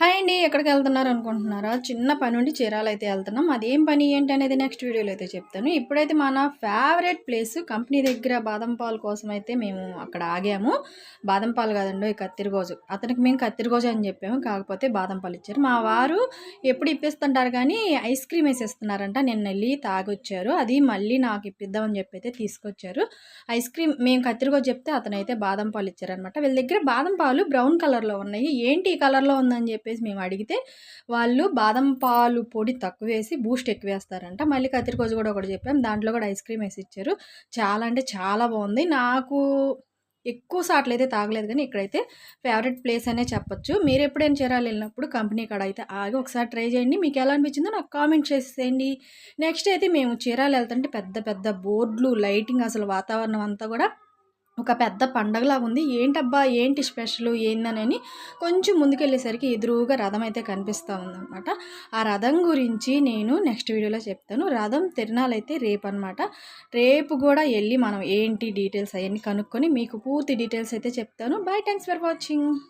Hi అండి ఎక్కడికి వెళ్తున్నారు అనుకుంటున్నారా? చిన్న పని నుండి చీరాలు అయితే వెళ్తున్నాం. అదేం పని ఏంటి అనేది నెక్స్ట్ వీడియోలో అయితే చెప్తాను. ఇప్పుడైతే మన ఫేవరెట్ ప్లేస్ కంపెనీ దగ్గర బాదం పాలు కోసం అయితే మేము అక్కడ ఆగాము. బాదం పాలు కాదండి కత్తిరిగోజు అతనికి మేము కత్తిరిగోజు అని చెప్పాము కాకపోతే బాదం పాలు ఇచ్చారు. మా వారు ఎప్పుడు ఇప్పిస్తుంటారు కానీ ఐస్ క్రీమ్ వేసేస్తున్నారంట. నిన్న వెళ్ళి తాగొచ్చారు. అది మళ్ళీ నాకు ఇప్పిద్దామని చెప్పి అయితే తీసుకొచ్చారు. ఐస్ క్రీమ్ మేము కత్తిరిగోజు చెప్తే అతనైతే బాదం పాలు ఇచ్చారనమాట వీళ్ళ దగ్గర బాదం పాలు బ్రౌన్ కలర్లో ఉన్నాయి. ఏంటి ఈ కలర్లో ఉందని చెప్పి చెప్పేసి మేము అడిగితే వాళ్ళు బాదం పాలు పొడి తక్కువ వేసి బూస్ట్ ఎక్కువ వేస్తారంట మళ్ళీ కత్తిరికోజు కూడా ఒకటి చెప్పాం. దాంట్లో కూడా ఐస్ క్రీమ్ వేసి ఇచ్చారు. చాలా అంటే చాలా బాగుంది. నాకు ఎక్కువ సార్లు అయితే తాగలేదు కానీ ఇక్కడైతే ఫేవరెట్ ప్లేస్ అనే చెప్పొచ్చు. మీరు ఎప్పుడైనా చీరాలు వెళ్ళినప్పుడు కంపెనీ కాడ అయితే ఆగి ఒకసారి ట్రై చేయండి. మీకు ఎలా అనిపించిందో నాకు కామెంట్ చేసేయండి. నెక్స్ట్ అయితే మేము చీరాలు వెళ్తుంటే పెద్ద పెద్ద బోర్డులు లైటింగ్ అసలు వాతావరణం అంతా కూడా ఒక పెద్ద పండగలా ఉంది. ఏంటబ్బా ఏంటి స్పెషల్ ఏందనని కొంచెం ముందుకెళ్ళేసరికి ఎదురుగా రథం అయితే కనిపిస్తూ ఉందన్నమాట. ఆ రథం గురించి నేను నెక్స్ట్ వీడియోలో చెప్తాను. రథం తిరణాలైతే రేపు అనమాట రేపు కూడా వెళ్ళి మనం ఏంటి డీటెయిల్స్ అవన్నీ కనుక్కొని మీకు పూర్తి డీటెయిల్స్ అయితే చెప్తాను. Bye thanks for watching.